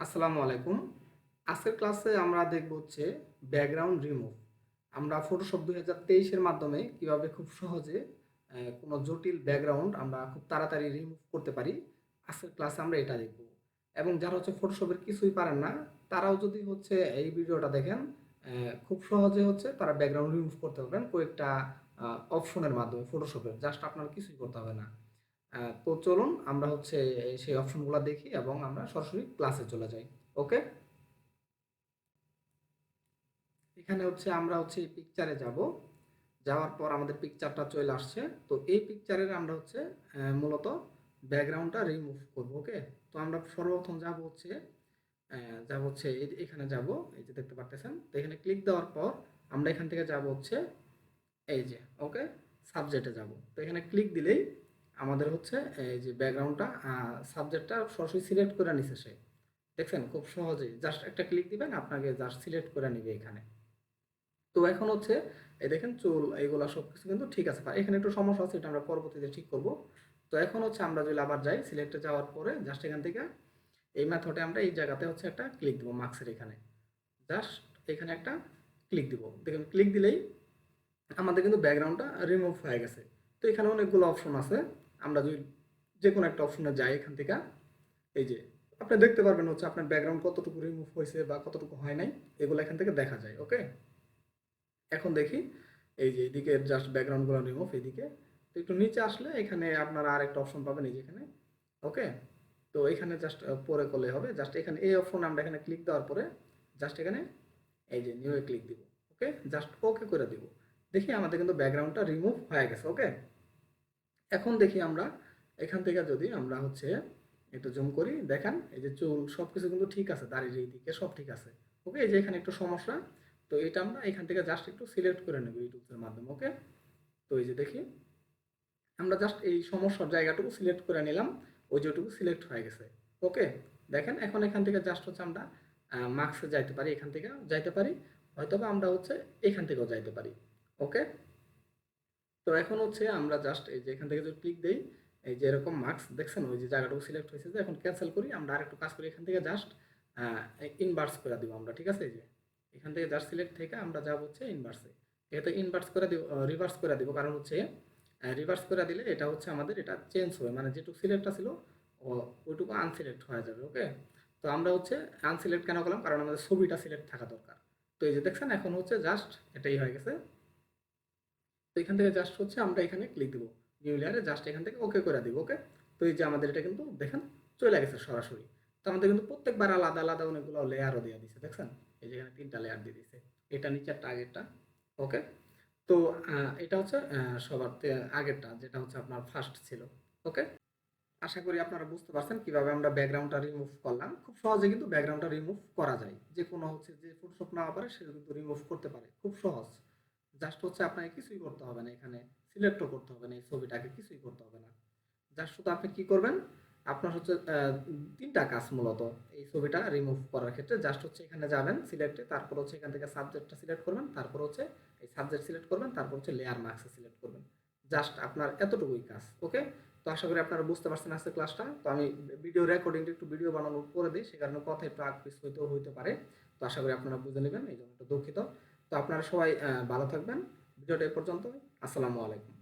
আসসালামু আলাইকুম। আজকের ক্লাসে আমরা দেখব হচ্ছে ব্যাকগ্রাউন্ড রিমুভ আমরা ফটোশপ দুই হাজার তেইশের মাধ্যমে কীভাবে খুব সহজে কোনো জটিল ব্যাকগ্রাউন্ড আমরা খুব তাড়াতাড়ি রিমুভ করতে পারি। আজকের ক্লাসে আমরা এটা দেখব। এবং যারা হচ্ছে ফটোশপের কিছুই পারেন না, তারাও যদি হচ্ছে এই ভিডিওটা দেখেন খুব সহজে হচ্ছে তারা ব্যাকগ্রাউন্ড রিমুভ করতে পারবেন কয়েকটা অপশনের মাধ্যমে ফটোশপের জাস্ট আপনার কিছুই করতে হবে না। তো চলুন আমরা হচ্ছে সেই অপশনগুলো দেখি এবং আমরা সরাসরি ক্লাসে চলে যাই ওকে এখানে হচ্ছে আমরা হচ্ছে পিকচারে যাব, যাওয়ার পর আমাদের পিকচারটা চলে আসছে, তো এই পিকচারের আমরা হচ্ছে মূলত ব্যাকগ্রাউন্ডটা রিমুভ করব ওকে তো আমরা সর্বপ্রথম যাব হচ্ছে যাব হচ্ছে এখানে যাব, এই যে দেখতে পারতেছেন, তো এখানে ক্লিক দেওয়ার পর আমরা এখান থেকে যাব হচ্ছে, এই যে ওকে সাবজেক্টে যাব, তো এখানে ক্লিক দিলেই আমাদের হচ্ছে এই যে ব্যাকগ্রাউন্ডটা সাবজেক্টটা সরাসরি সিলেক্ট করে নিছে সে। দেখছেন? খুব সহজেই জাস্ট একটা ক্লিক দিবেন, আপনাকে জাস্ট সিলেক্ট করে নিবে এখানে। তো এখন হচ্ছে, এই দেখেন চুল এইগুলা সব কিছু কিন্তু ঠিক আছে। এখানে একটু সমস্যা আছে, এটা আমরা পরবর্তীতে ঠিক করব। তো এখন হচ্ছে আমরা যদি আবার যাই সিলেক্টে যাওয়ার পরে জাস্ট এখান থেকে এই মেথডে আমরা এই জায়গাতে হচ্ছে একটা ক্লিক দিব মার্কসের এখানে। জাস্ট এখানে একটা ক্লিক দিব। দেখুন ক্লিক দিলেই আমাদের কিন্তু ব্যাকগ্রাউন্ডটা রিমুভ হয়ে গেছে। তো এখানে অনেকগুলো অপশন আছে। আমরা যদি যে কোনো একটা অপশনে যাই এখান থেকে, এই যে, আপনি দেখতে পারবেন হচ্ছে আপনার ব্যাকগ্রাউন্ড কতটুকু রিমুভ হয়েছে বা কতটুকু হয় নাই, এগুলো এখান থেকে দেখা যায় ওকে এখন দেখি, এই যে এদিকে জাস্ট ব্যাকগ্রাউন্ডগুলো রিমুভ এদিকে, তো একটু নিচে আসলে এখানে আপনারা আরেকটা অপশন পাবেন, এই যে এখানে ওকে তো এখানে জাস্ট পরে করলে হবে জাস্ট এখানে এই অপশন আমরা এখানে ক্লিক দেওয়ার পরে জাস্ট এখানে এই যে নিউ এ ক্লিক দিব ওকে জাস্ট ওকে করে দিব। দেখি আমাদের কিন্তু ব্যাকগ্রাউন্ডটা রিমুভ হয়ে গেছে ওকে এখন দেখি আমরা, এখান থেকে যদি আমরা হচ্ছে একটু জুম করি, দেখেন এই যে চুল সব কিছু কিন্তু ঠিক আছে, দাড়ির এই দিকে সব ঠিক আছে। ওকে এই যে এখানে একটু সমস্যা, তো এটা আমরা এখান থেকে জাস্ট একটু সিলেক্ট করে নেব ইউটিউবের মাধ্যমে ওকে তো এই যে দেখি, আমরা জাস্ট এই সমস্যার জায়গাটুকু সিলেক্ট করে নিলাম, ওই যেটুকু সিলেক্ট হয়ে গেছে ওকে দেখেন এখন এখান থেকে জাস্ট হচ্ছে আমরা মার্কসে যাইতে পারি, এখান থেকে যাইতে পারি, হয়তোবা আমরা হচ্ছে এখান থেকেও যাইতে পারি ওকে তো এখন হচ্ছে আমরা জাস্ট এই যে এখান থেকে যদি ক্লিক দেই, এই যে এরকম মার্কস দেখছেন? ওই যে জায়গাটুকু সিলেক্ট হয়েছে, যে এখন ক্যান্সেল করি, আমরা আরেকটু কাজ করি, এখান থেকে জাস্ট ইনভার্স করে দিব আমরা, ঠিক আছে? এই যে এখান থেকে জাস্ট সিলেক্ট থেকে আমরা যাব হচ্ছে ইনভার্সে এতে ইনভার্স করে দিব রিভার্স করে দিব, কারণ হচ্ছে রিভার্স করে দিলে এটা হচ্ছে আমাদের এটা চেঞ্জ হবে মানে যেটুকু সিলেক্টটা ছিল ওইটুকু আনসিলেক্ট হয়ে যাবে ওকে তো আমরা হচ্ছে আনসিলেক্ট কেন করলাম? কারণ আমাদের ছবিটা সিলেক্ট থাকা দরকার। তো এই যে দেখছেন, এখন হচ্ছে জাস্ট এটাই হয়ে গেছে। তো এখান থেকে জাস্ট হচ্ছে আমরা এখানে ক্লিক দিব। নিউ লেয়ারে জাস্ট এখান থেকে ওকে করে দিব ওকে তো এই যে আমাদের এটা কিন্তু দেখেন চলে গেছে সরাসরি। তো আমাদের কিন্তু প্রত্যেকবার আলাদা আলাদা অনেকগুলো লেয়ারও দিয়ে দিছে, দেখছেন? এই যে এখানে তিনটা লেয়ার দিয়ে দিছে। এটা নিচেরটা আগেরটা ওকে তো এটা হচ্ছে সবার আগেরটা, যেটা হচ্ছে আপনার ফার্স্ট ছিল ওকে আশা করি আপনারা বুঝতে পারছেন কীভাবে আমরা ব্যাকগ্রাউন্ডটা রিমুভ করলাম। খুব সহজে কিন্তু ব্যাকগ্রাউন্ডটা রিমুভ করা যায়। যে কোনো হচ্ছে যে ফটোশপ না পারে সে কিন্তু রিমুভ করতে পারে। খুব সহজ। জাস্ট হচ্ছে আপনাকে কিছুই করতে হবে না এখানে। সিলেক্টও করতে হবে না এই ছবিটাকে, কিছুই করতে হবে না। জাস্ট শুধু আপনি কি করবেন? আপনার হচ্ছে তিনটা কাজ মূলত এই ছবিটা রিমুভ করার ক্ষেত্রে। জাস্ট হচ্ছে এখানে যাবেন সিলেক্টে তারপর হচ্ছে এখান থেকে সাবজেক্টটা সিলেক্ট করবেন, তারপর হচ্ছে এই সাবজেক্ট সিলেক্ট করবেন, তারপর হচ্ছে লেয়ার মার্কসে সিলেক্ট করবেন। জাস্ট আপনার এতটুকুই কাজ ওকে তো আশা করি আপনারা বুঝতে পারছেন আজকে ক্লাসটা তো আমি ভিডিও রেকর্ডিংটা একটু ভিডিও বানানোর করে দিই, সে কারণে কথা একটু আগ পিছ হইতেও হইতে পারে। তো আশা করি আপনারা বুঝে নেবেন, এই জন্য একটু দুঃখিত। তো আপনারা সবাই ভালো থাকবেন। ভিডিওটা এ পর্যন্ত আসসালামু আলাইকুম।